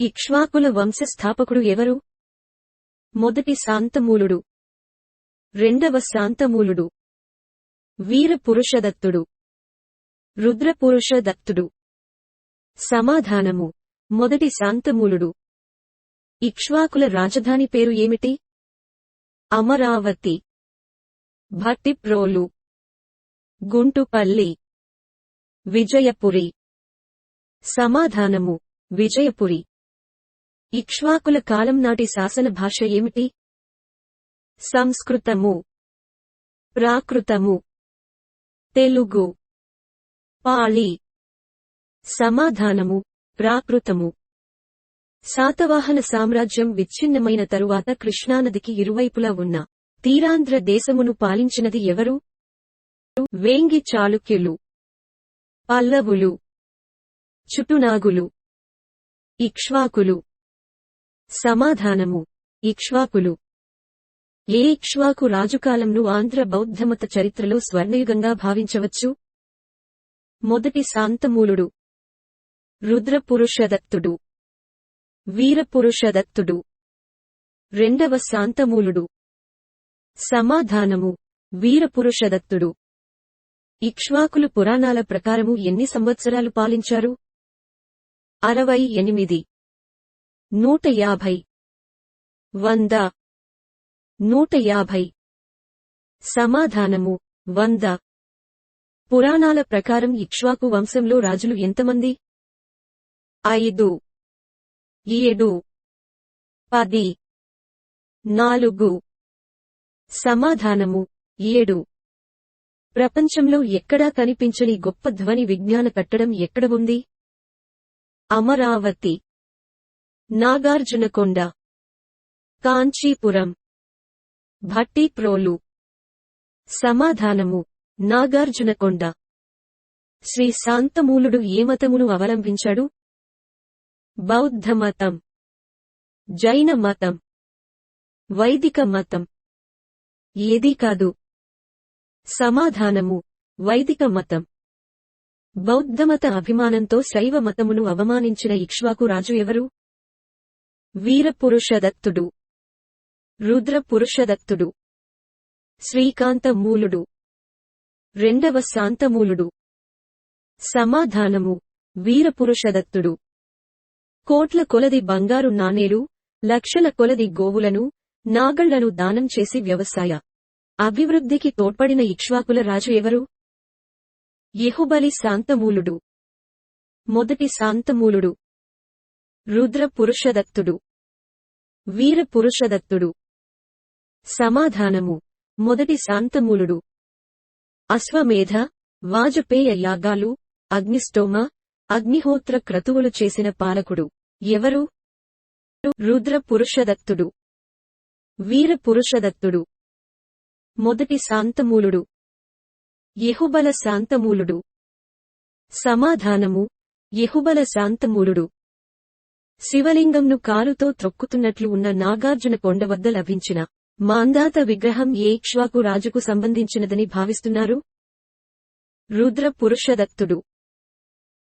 ఇక్ష్వాకుల వంశస్థాపకుడు ఎవరు? మొదటి శాంతమూలుడు. రెండవ శాంతమూలుడు. వీరపురుషదత్తుడు. రుద్రపురుషదత్తుడు. సమాధానము. మొదటి శాంతమూలుడు. ఇక్ష్వాకుల రాజధాని పేరు ఏమిటి? అమరావతి. భట్టిప్రోలు. గుంటుపల్లి. విజయపురి. సమాధానము. విజయపురి. ఇక్ష్వాకుల కాలం నాటి శాసన భాష ఏమిటి? సంస్కృతము. ప్రాకృతము. తెలుగు. పాళి. సమాధానము. ప్రాకృతము. శాతవాహన సామ్రాజ్యం విచ్ఛిన్నమైన తరువాత కృష్ణానదికి ఇరువైపులా ఉన్న తీరాంధ్ర దేశమును పాలించినది ఎవరు? వేంగి చాళుక్యులు. పల్లవులు. చుటునాగులు. ఇక్ష్వాకులు. సమాధానము. ఇక్ష్వాకులు. ఏ ఇక్ష్వాకు రాజుకాలంను ఆంధ్ర బౌద్ధమత చరిత్రలో స్వర్ణయుగంగా భావించవచ్చు? మొదటి శాంతమూలుడు. రుద్రపురుషదత్తుడు. వీరపురుషదత్తుడు. రెండవ శాంతమూలుడు. సమాధానము. వీరపురుషదత్తుడు. ఇక్ష్వాకులు పురాణాల ప్రకారము ఎన్ని సంవత్సరాలు పాలించారు? అరవై ఎనిమిది. నూట యాభై వంద. నూట యాభై సమాధానము. వంద. పురాణాల ప్రకారం ఇక్ష్వాకు వంశంలో రాజులు ఎంతమంది? ఐదు. ఏడు. పది. నాలుగు. సమాధానము. ఏడు. ప్రపంచంలో ఎక్కడా కనిపించని గొప్ప ధ్వని విజ్ఞాన కట్టడం ఎక్కడ ఉంది? అమరావతి. నాగార్జునకొండ కాంచీపురం భట్టిప్రోలు సమాధానము నాగార్జునకొండ. శ్రీ శాంతమూలుడు ఏ మతమును అవలంబించాడు? బౌద్ధ మతం జైన మతం వైదిక మతం. ఏదీ కాదు. సమాధానము వైదిక మతం. బౌద్ధమత అభిమానంతో శైవ మతమును అవమానించిన ఇక్ష్వాకు రాజు ఎవరు? వీరపురుషదత్తుడు. రుద్రపురుషదత్తుడు. శ్రీకాంతమూలుడు. రెండవ శాంతమూలుడు. సమాధానము. వీరపురుషదత్తుడు. కోట్ల కొలది బంగారు నాణేలు లక్షల కొలది గోవులను నాగళ్ళను దానం చేసి వ్యవసాయ. అభివృద్ధికి తోడ్పడిన ఇక్ష్వాకుల రాజు ఎవరు? యెహుబలి శాంతమూలుడు. మొదటి శాంతమూలుడు. రుద్ర పురుషదత్తుడు వీర పురుషదత్తుడు సమాధానము. మొదటి శాంతమూలుడు. అశ్వమేధ వాజపేయ యాగాలు అగ్నిష్టోమ అగ్నిహోత్ర క్రతువులు చేసిన పాలకుడు. ఎవరు? రుద్ర పురుషదత్తుడు వీర పురుషదత్తుడు మొదటి శాంతమూలుడు. యహుబల శాంతమూలుడు. సమాధానము. యహుబల శాంతమూలుడు. శివలింగంను కారుతో త్రొక్కుతున్నట్లు ఉన్న నాగార్జున కొండ వద్ద లభించిన మాందాత విగ్రహం ఏ రాజుకు సంబంధించినదని భావిస్తున్నారు? రుద్ర పురుషదత్తుడు.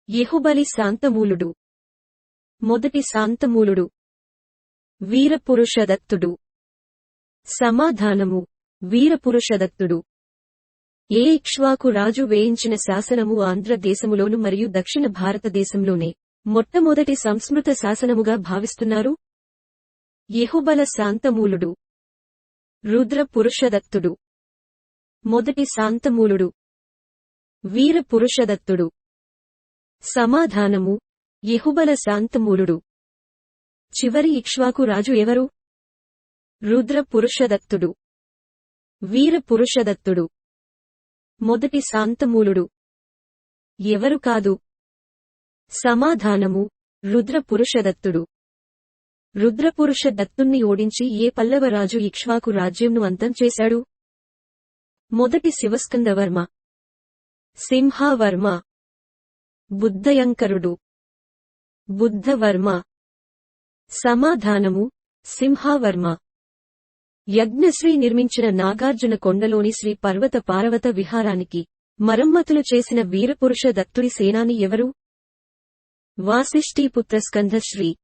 యెహుబలి శాంతమూలుడు. మొదటి శాంతమూలుడు. వీరపురుషదత్తుడు సమాధానము. వీరపురుషదత్తుడు ఏ ఇక్ష్వాకు రాజు వేయించిన శాసనము ఆంధ్రదేశములోను మరియు దక్షిణ భారతదేశంలోనే. మొట్టమొదటి సంస్మృత శాసనముగా భావిస్తున్నారు. యహుబల శాంతమూలుడు. రుద్ర పురుషదత్తుడు మొదటి శాంతమూలుడు. వీర పురుషదత్తుడు సమాధానము. యహుబల శాంతమూలుడు. చివరి ఇక్ష్వాకు రాజు ఎవరు? రుద్ర పురుషదత్తుడు వీర పురుషదత్తుడు మొదటి శాంతమూలుడు. ఎవరు కాదు? సమాధానము. రుద్ర పురుషదత్తుడు రుద్రపురుష దత్తుణ్ణి ఓడించి ఏ పల్లవరాజు ఇక్ష్వాకు రాజ్యంను అంతం చేశాడు? మొదటి శివస్కందవర్మ. సింహావర్మ. బుద్ధయంకరుడు. బుద్ధవర్మ. సమాధానము. సింహావర్మ. యజ్ఞశ్రీ నిర్మించిన నాగార్జున కొండలోని శ్రీ పర్వత పార్వత విహారానికి మరమ్మతులు చేసిన వీరపురుష దత్తుడి సేనాని ఎవరు? వాసిష్ఠీపుత్రస్కంధశ్రీ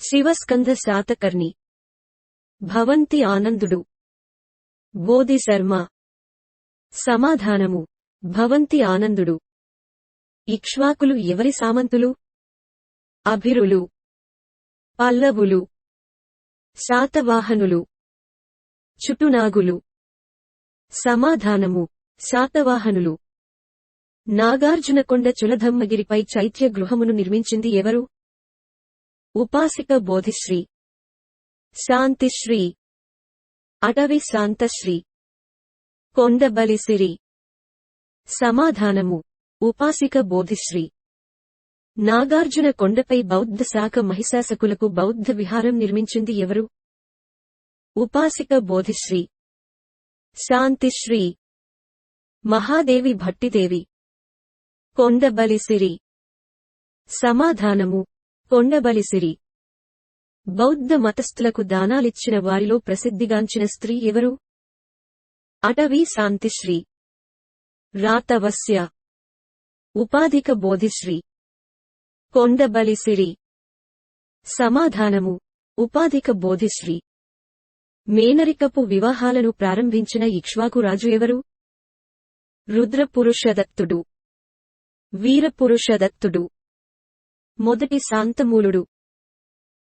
శివస్కంధ శాతకర్ణి భవంతి ఆనందుడు బోధి శర్మ సమాధానము భవంతి ఆనందుడు ఇక్ష్వాకులు ఎవరి సామంతులు? అభిరులు పల్లవులు శాతవాహనులు చుటునాగులు సమాధానము శాతవాహనులు నాగార్జునకొండ చులధమ్మగిరిపై చైత్య గృహమును నిర్మించింది ఎవరు? ఉపాసిక బోధిశ్రీ. శాంతిశ్రీ. అటవి శాంతశ్రీ. కొండబలిసిరి సమాధానము. ఉపాసిక బోధిశ్రీ. నాగార్జున కొండపై బౌద్ధ శాఖ మహిషాసకులకు బౌద్ధ విహారం నిర్మించింది ఎవరు? ఉపాసిక బోధిశ్రీ. శాంతిశ్రీ. మహాదేవి భట్టిదేవి. కొండబలిసిరి. సమాధానము. కొండబలిసిరి. బౌద్ధ మతస్థులకు దానాలిచ్చిన వారిలో ప్రసిద్ధిగాంచిన స్త్రీ ఎవరు? అటవీ శాంతిశ్రీ రాతవస్య. ఉపాధిక బోధిశ్రీ కొండబలిసిరి. సమాధానము. ఉపాధిక బోధిశ్రీ మేనరికపు వివాహాలను ప్రారంభించిన ఇక్ష్వాకు రాజు ఎవరు? రుద్రపురుషదత్తుడు. వీరపురుషదత్తుడు. మొదటి శాంతమూలుడు.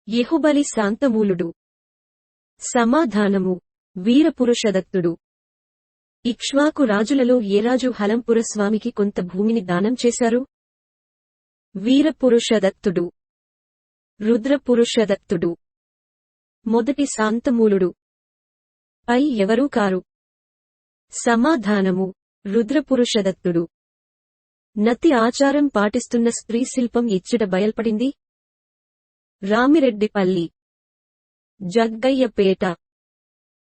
యెహుబలి శాంతమూలుడు. సమాధానము. వీరపురుషదత్తుడు. ఇక్ష్వాకు రాజులలో ఏ రాజు హలంపుర కొంత భూమిని దానం చేశారు? వీరపురుషదత్తుడు. రుద్రపురుషదత్తుడు. మొదటి శాంతమూలుడు. పై ఎవరూ కారు. సమాధానము. రుద్రపురుషదత్తుడు. నతి ఆచారం పాటిస్తున్న స్త్రీ శిల్పం ఇచ్చట బయల్పడింది. రామిరెడ్డిపల్లి. జగ్గయ్యపేట.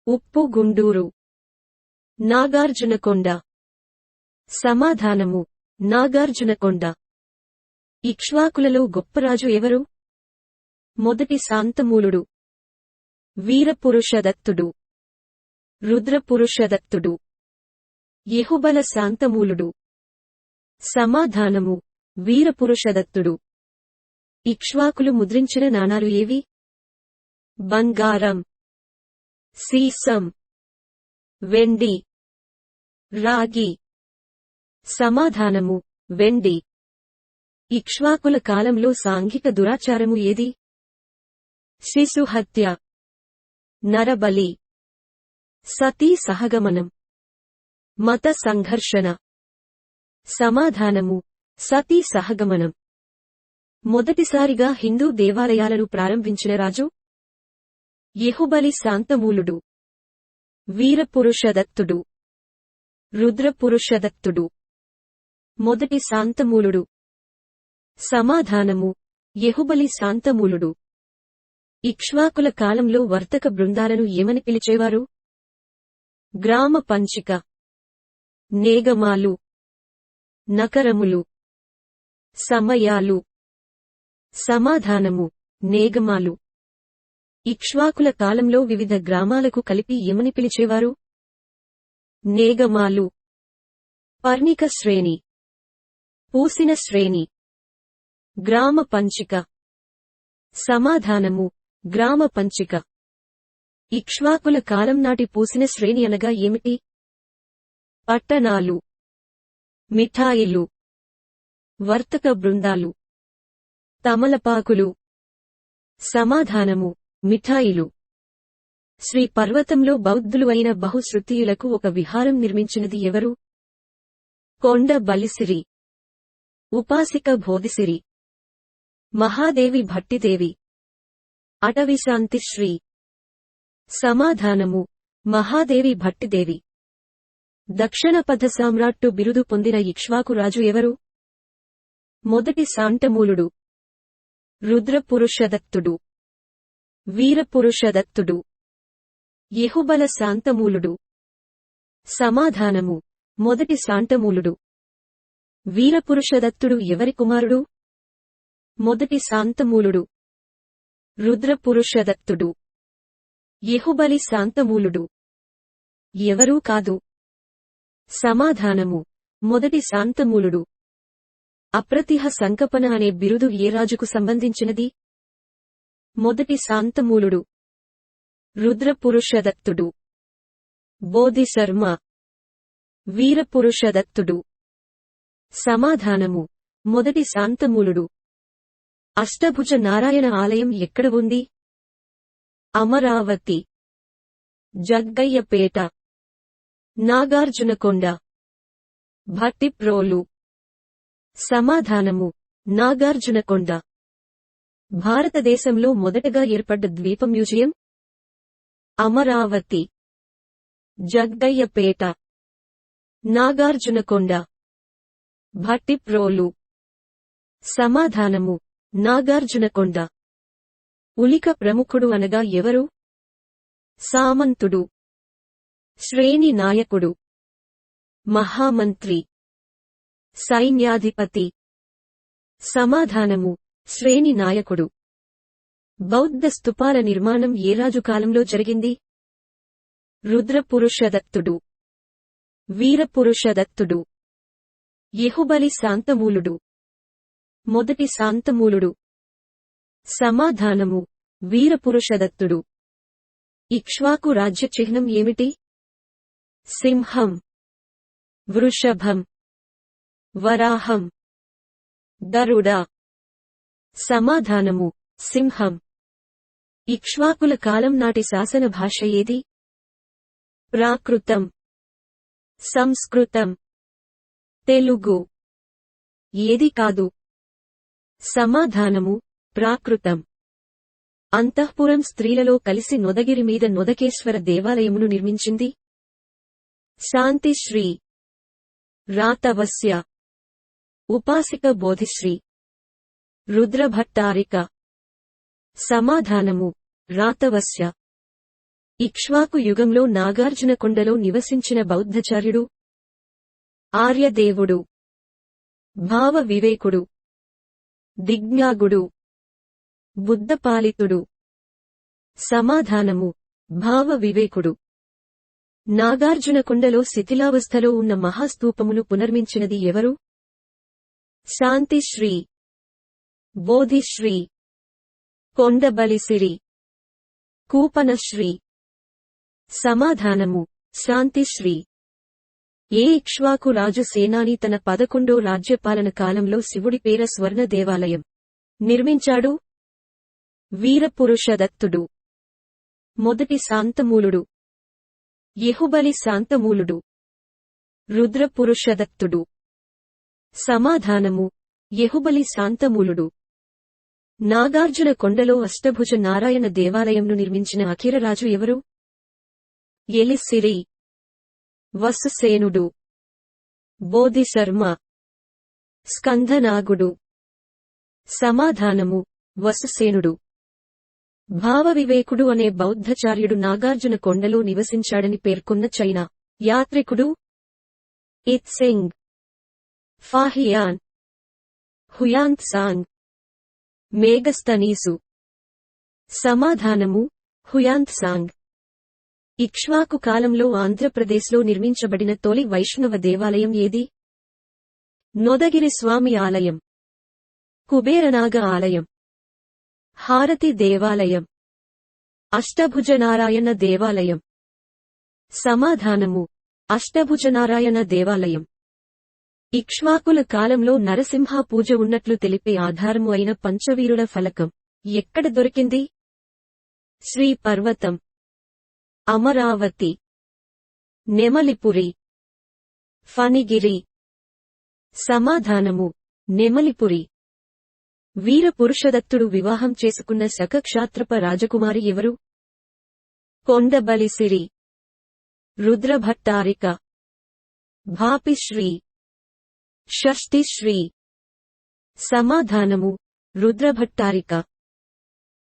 ఉప్పు గుండూరు. నాగార్జునకొండ. సమాధానము. నాగార్జునకొండ. ఇక్ష్వాకులలో గొప్పరాజు ఎవరు? మొదటి శాంతమూలుడు. వీరపురుషదత్తుడు. రుద్రపురుషదత్తుడు. యహుబల శాంతమూలుడు. సమాధానము. వీరపురుషదత్తుడు. ఇక్ష్వాకులు ముద్రించిన నాణాలు ఏవి? బంగారం. సీసం. వెండి. రాగి. సమాధానము. వెండి. ఇక్ష్వాకుల కాలంలో సాంఘిక దురాచారము ఏది? శిశుహత్య. నరబలి. సతీ సహగమనం. మత సంఘర్షణ. సమాధానము. సతీ సహగమనం. మొదటిసారిగా హిందూ దేవాలయాలను ప్రారంభించిన రాజు యహుబలి శాంతమూలుడు. వీరపురుషదత్తుడు. రుద్రపురుషదత్తుడు. మొదటి శాంతమూలుడు. సమాధానము. యహుబలి శాంతమూలుడు. ఇక్ష్వాకుల కాలంలో వర్తక బృందాలను ఏమని పిలిచేవారు? గ్రామ పంచిక. నేగమాలు. నకరములు సమయాలు సమాధానము నేగమాలు. ఇక్ష్వాకుల కాలంలో వివిధ గ్రామాలకు కలిపి ఏమని పిలిచేవారు. నేగమాలు పర్ణిక శ్రేణి పూసిన శ్రేణి గ్రామ పంచిక సమాధానము గ్రామ పంచిక. ఇక్ష్వాకుల కాలం నాటి పూసిన శ్రేణి అనగా ఏమిటి? పట్టణాలు. మిఠాయిలు వర్తక బృందాలు తమలపాకులు సమాధానము మిఠాయిలు. శ్రీ పర్వతంలో బౌద్ధులు అయిన బహుశృతీయులకు ఒక విహారం నిర్మించినది ఎవరు? కొండ బలిసిరి ఉపాసిక బోధిసిరి మహాదేవి భట్టిదేవి అటవిశాంతి శ్రీ. సమాధానము మహాదేవి భట్టిదేవి. దక్షిణ పథ సామ్రాట్టు బిరుదు పొందిన ఇక్ష్వాకు రాజు ఎవరు? మొదటి శాంతమూలుడు. రుద్రపురుషదత్తుడు. వీరపురుషదత్తుడు. యెహుబల శాంతమూలుడు. సమాధానము. మొదటి శాంతమూలుడు. వీరపురుషదత్తుడు ఎవరి కుమారుడు? మొదటి శాంతమూలుడు. రుద్రపురుషదత్తుడు. యహుబలి శాంతమూలుడు. ఎవరూ కాదు. సమాధానము. మొదటి శాంతమూలుడు. అప్రతిహ సంకపన అనే బిరుదు ఏ రాజుకు సంబంధించినది? మొదటి శాంతమూలుడు. రుద్రపురుషదత్తుడు. బోధిశర్మ. వీరపురుషదత్తుడు. సమాధానము. మొదటి శాంతమూలుడు. అష్టభుజ నారాయణ ఆలయం ఎక్కడ ఉంది? అమరావతి. జగ్గయ్యపేట. నాగార్జునకొండ. భట్టిప్రోలు సమాధానము. నాగార్జునకొండ. భారతదేశంలో మొదటగా ఏర్పడ్డ ద్వీప మ్యూజియం. అమరావతి. జగ్గయ్యపేట. నాగార్జునకొండ. భట్టిప్రోలు సమాధానము. నాగార్జునకొండ. ఉలిక ప్రముఖుడు అనగా ఎవరు? సామంతుడు. శ్రేణి నాయకుడు. మహామంత్రి. సైన్యాధిపతి. సమాధానము. శ్రేణి నాయకుడు. బౌద్ధ స్తుపాల నిర్మాణం ఏ రాజు కాలంలో జరిగింది? రుద్రపురుషదత్తుడు. వీరపురుషదత్తుడు. యహుబలి శాంతమూలుడు. మొదటి శాంతమూలుడు. సమాధానము. వీరపురుషదత్తుడు. ఇక్ష్వాకు రాజ్య చిహ్నం ఏమిటి? సింహం వృషభం వరాహం గరుడ సమాధానము సింహం ఇక్ష్వాకుల కాలం నాటి శాసన భాష ఏది ప్రాకృతం సంస్కృతం తెలుగు ఏది కాదు సమాధానము ప్రాకృతం అంతఃపురం స్త్రీలలో కలిసి నొదగిరి మీద నొదకేశ్వర దేవాలయమును నిర్మించింది శాంతిశ్రీ రాతవస్య. ఉపాసిక బోధిశ్రీ. రుద్రభట్టారిక. సమాధానము. రాతవస్య. ఇక్ష్వాకు యుగంలో నాగార్జునకొండలో నివసించిన బౌద్ధచార్యుడు. ఆర్యదేవుడు. భావ వివేకుడు. దిజ్ఞాగుడు బుద్ధపాలితుడు సమాధానము. భావ వివేకుడు. నాగార్జునకొండలో శిథిలావస్థలో ఉన్న మహాస్తూపమును పునర్మించినది ఎవరు? శాంతిశ్రీ బోధిశ్రీ కొండబలిసిరి కూపనశ్రీ సమాధానము శాంతిశ్రీ ఏ ఇక్ష్వాకు రాజు సేనాని తన పదకొండో రాజ్యపాలన కాలంలో శివుడి పేర స్వర్ణ దేవాలయం నిర్మించాడు వీరపురుషదత్తుడు మొదటి శాంతమూలుడు. యెహుబలి శాంతమూలుడు. రుద్రపురుషదత్తుడు. సమాధానము. యెహుబలి శాంతమూలుడు. నాగార్జున కొండలో అష్టభుజ నారాయణ దేవాలయంను నిర్మించిన అఖిరరాజు ఎవరు? ఎలిసిరి. వసుసేనుడు. బోధిశర్మ. స్కంధనాగుడు సమాధానము. వసుసేనుడు. భావవివేకుడు అనే బౌద్ధచార్యుడు నాగార్జున కొండలో నివసించాడని పేర్కొన్న China యాత్రికుడు Itsing Fahien. Hiuen Tsang. Megasthenes. సమాధానము హుయాంత్ సాంగ్. ఇక్ష్వాకు కాలంలో ఆంధ్రప్రదేశ్లో నిర్మించబడిన తొలి వైష్ణవ దేవాలయం ఏది? నొదగిరి స్వామి ఆలయం. కుబేరనాగ ఆలయం. హారతి దేవాలయం. అష్టభుజనారాయణ దేవాలయం. సమాధానము. అష్టభుజనారాయణ దేవాలయం. ఇక్ష్వాకుల కాలంలో నరసింహ పూజ ఉన్నట్లు తెలిపే ఆధారము అయిన పంచవీరుల ఫలకం. ఎక్కడ దొరికింది? శ్రీ పర్వతం అమరావతి. నెమలిపురి. ఫణిగిరి. సమాధానము. నెమలిపురి. వీర పురుషదత్తుడు వివాహం చేసుకున్న శకక్షాత్రప రాజకుమారి ఎవరు? కొండబలిసిరి రుద్రభట్టారిక భాపిశ్రీ షష్ఠిశ్రీ సమాధానము రుద్రభట్టారిక.